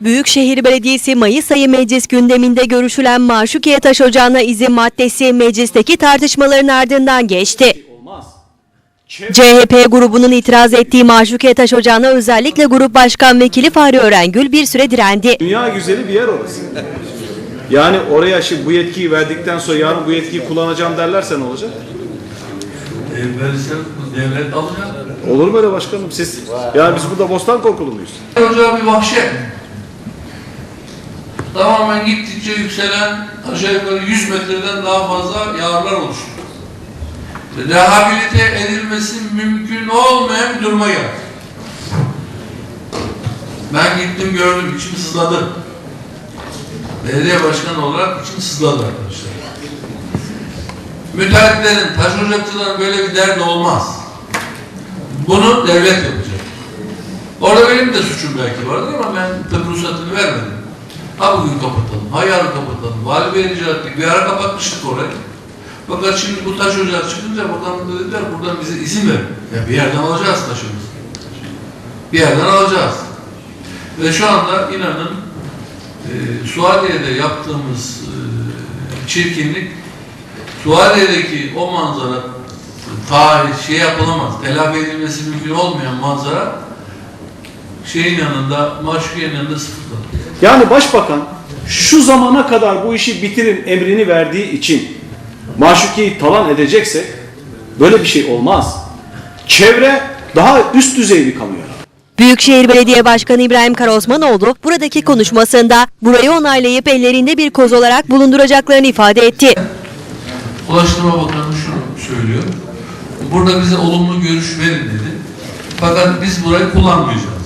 Büyükşehir Belediyesi Mayıs ayı meclis gündeminde görüşülen Maşukiye Taş Ocağı'na izin maddesi meclisteki tartışmaların ardından geçti. CHP grubunun itiraz ettiği Maşukiye Taş Ocağı'na özellikle Grup Başkan Vekili Fahri Örengül bir süre direndi. Dünya güzeli bir yer orası. Yani oraya şimdi bu yetkiyi verdikten sonra yarın bu yetkiyi kullanacağım derlerse ne olacak? Devlet alacak. Olur mu öyle başkanım siz? Ya biz burada bostan korkulu muyuz? Ocağı bir vahşet. Tamamen gittikçe yükselen aşağı yukarı 100 metreden daha fazla yağarlar oluştu. Rehabilite edilmesi mümkün olmayan bir duruma geldi. Ben gittim gördüm içim sızladı. Belediye başkanı olarak içim sızladı arkadaşlar. Müteahhitlerin, taş ocakçıların böyle bir derdi olmaz. Bunu devlet yapacak. Orada benim de suçum belki vardır ama ben tabi ruhsatını vermedim. Bugün kapatalım, ha yarın kapatalım. Vali Bey'in rica ettik. Bir ara kapatmıştık orayı. Fakat şimdi bu taş ocağı çıkınca bakanlık dediler buradan bize izin verin. Ya bir yerden alacağız taşımızı. Bir yerden alacağız. Ve şu anda inanın e, Suadiye'de yaptığımız e, çirkinlik Suadiye'deki o manzara tarih şey yapılamaz. Telafi edilmesi mümkün olmayan manzara şeyin yanında, maşukiyenin yanında sıfırlanır. Yani başbakan şu zamana kadar bu işi bitirin emrini verdiği için maşukiyi talan edecekse böyle bir şey olmaz. Çevre daha üst düzey bir kalıyor. Büyükşehir Belediye Başkanı İbrahim Karosmanoğlu buradaki konuşmasında burayı onaylayıp ellerinde bir koz olarak bulunduracaklarını ifade etti. Ulaştırma Bakanı şunu söylüyor. Burada bize olumlu görüş verin dedi. Fakat biz burayı kullanmayacağız.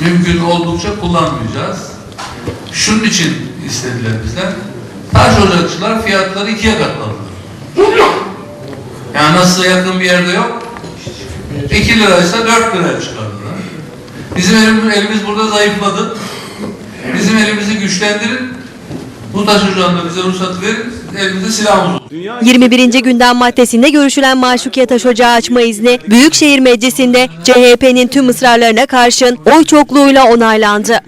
Mümkün oldukça kullanmayacağız. Şunun için istediler bizden. Taş ocakçılar fiyatları ikiye katladılar. Yani nasıl yakın bir yerde yok. 2 liraysa 4 liraya çıkardılar. Bizim elimiz, elimiz burada zayıfladı. Bizim elimizi güçlendirin. Bu taş ocağında bize ruhsat verin. Elimizde silahımız olsun. Dünya 21. gündem maddesinde görüşülen Maşukiye Taş Ocağı açma izni Büyükşehir Meclisi'nde CHP'nin tüm ısrarlarına karşın oy çokluğuyla onaylandı.